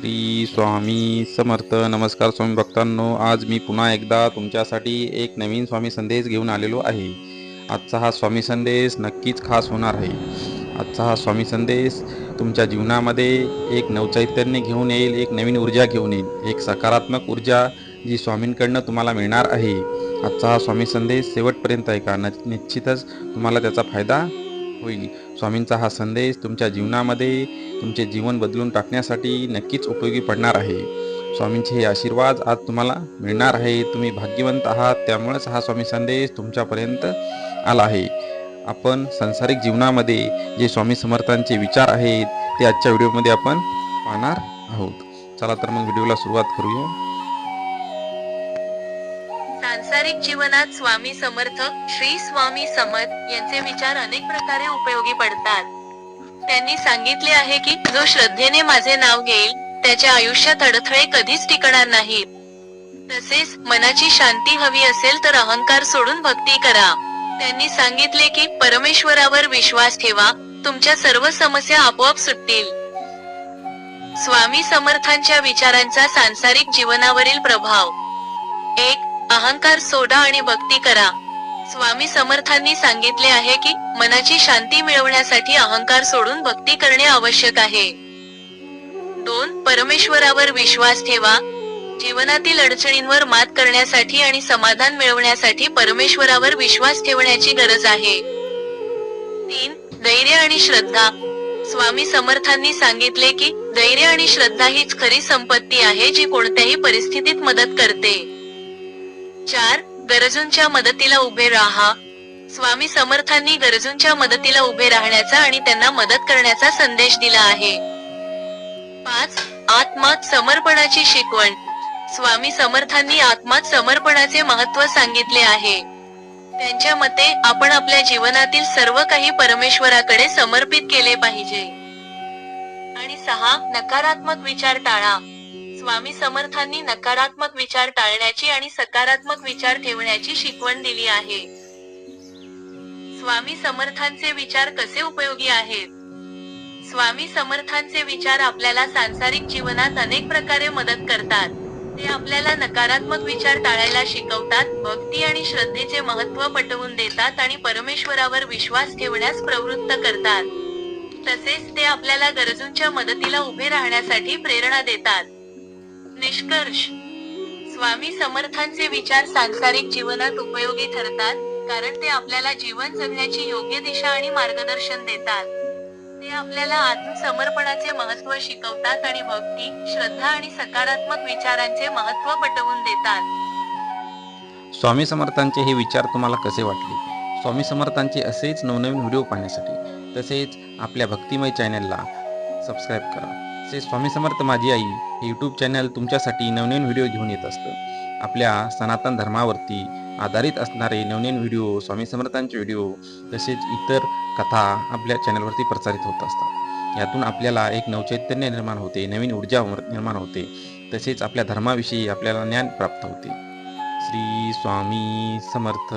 श्री स्वामी समर्थ. नमस्कार स्वामी भक्तांनो आज मी पुन्हा एकदा तुमच्यासाठी एक नवीन स्वामी संदेश घेऊन आलेलो आहे. आजचा हा स्वामी संदेश नक्कीच खास होणार आहे. आजचा हा स्वामी संदेश तुमच्या जीवनामध्ये एक नवचैतन्य घेऊन येईल एक नवीन ऊर्जा घेऊन येईल एक सकारात्मक ऊर्जा जी स्वामींकडनं तुम्हाला मिळणार आहे. आजचा हा स्वामी संदेश शेवटपर्यंत ऐका न निश्चितच तुम्हाला त्याचा फायदा होईल. स्वामींचा हा संदेश तुमच्या जीवनामध्ये तुमचे जीवन बदलून टाकण्यासाठी नक्कीच उपयोगी पडणार आहे. स्वामींचे हे आशीर्वाद आज तुम्हाला मिळणार आहे. तुम्ही भाग्यवंत आहात. त्यामुळेच हा स्वामी संदेश तुमच्यापर्यंत आला आहे. आपण सांसारिक जीवनामध्ये जे स्वामी समर्थांचे विचार आहेत ते आजच्या व्हिडिओमध्ये आपण पाहणार आहोत. चला तर मग व्हिडिओला सुरुवात करूया. सांसारिक जीवनात स्वामी समर्थ श्री स्वामी समर्थ यांचे विचार अनेक प्रकारे उपयोगी पडतात. त्यांनी सांगितले आहे की जो श्रद्धेने माझे नाव घेईल त्याच्या आयुष्यात अडथळे कधीच टिकणार नाहीत. तसेच मनाची शांती हवी असेल तर अहंकार सोडून भक्ती करा. त्यांनी सांगितले की परमेश्वरावर विश्वास ठेवा तुमच्या सर्व समस्या आपोआप सुटतील. स्वामी समर्थांच्या विचारांचा सांसारिक जीवनावरील प्रभाव. एक अहंकार सोडा आणि भक्ती करा. स्वामी समर्थांनी सांगितले आहे की मनाची शांती मिळवण्यासाठी अहंकार सोडून भक्ती करणे आवश्यक आहे. दोन परमेश्वरावर विश्वास ठेवा. जीवनातील अडचणींवर मात करण्यासाठी आणि समाधान मिळवण्यासाठी परमेश्वरावर विश्वास ठेवण्याची गरज आहे. तीन धैर्य आणि श्रद्धा. स्वामी समर्थांनी सांगितले की धैर्य आणि श्रद्धा हीच खरी संपत्ती आहे जी कोणत्याही परिस्थितीत मदत करते. चार गरजूंच्या मदतीला उभे राहा. स्वामी समर्थांनी गरजूंच्या मदतीला उभे राहण्याचा आणि त्यांना मदत करण्याचा संदेश दिला आहे. पाच आत्मात समर्पणाची शिकवण. स्वामी समर्थांनी आत्मात समर्पणाचे महत्त्व सांगितले आहे. त्यांच्या मते आपण आपल्या जीवनातील सर्व काही परमेश्वराकडे समर्पित केले पाहिजे. आणि सहा नकारात्मक विचार टाळा. स्वामी समर्थांनी नकारात्मक विचार टाळण्याची आणि सकारात्मक विचार ठेवण्याची शिकवण दिली आहे. स्वामी समर्थांचे विचार कसे उपयोगी आहेत? स्वामी समर्थांचे विचार आपल्याला सांसारिक जीवनात अनेक प्रकारे मदत करतात. ते आपल्याला नकारात्मक विचार टाळायला शिकवतात भक्ती आणि श्रद्धेचे महत्त्व पटवून देतात आणि परमेश्वरावर विश्वास ठेवण्यास प्रवृत्त करतात. तसेच ते आपल्याला गरजूंच्या मदतीला उभे राहण्यासाठी प्रेरणा देतात. निष्कर्ष. स्वामी समर्थांचे विचार सांसारिक जीवनात उपयोगी ठरतात कारण ते आपल्याला जीवन जगण्याची योग्य दिशा आणि मार्गदर्शन देतात. ते आपल्याला आत्मसमर्पणाचे महत्त्व शिकवतात आणि भक्ती श्रद्धा आणि सकारात्मक विचारांचे महत्त्व पटवून देतात. स्वामी समर्थांचे हे विचार तुम्हाला कसे वाटले? स्वामी समर्थांचे असेच नवनवीन व्हिडिओ पाहण्यासाठी तसेच आपल्या भक्तिमय चॅनलला सबस्क्राईब करा. तसेच स्वामी समर्थ माझी आई हे यूट्यूब चॅनल तुमच्यासाठी नवनवीन व्हिडिओ घेऊन येत असतं. आपल्या सनातन धर्मावरती आधारित असणारे नवनवीन व्हिडिओ स्वामी समर्थांचे व्हिडिओ तसेच इतर कथा आपल्या चॅनलवरती प्रसारित होत असतात. यातून आपल्याला एक नवचैतन्य निर्माण होते नवीन ऊर्जा निर्माण होते तसेच आपल्या धर्माविषयी आपल्याला ज्ञान प्राप्त होते. श्री स्वामी समर्थ.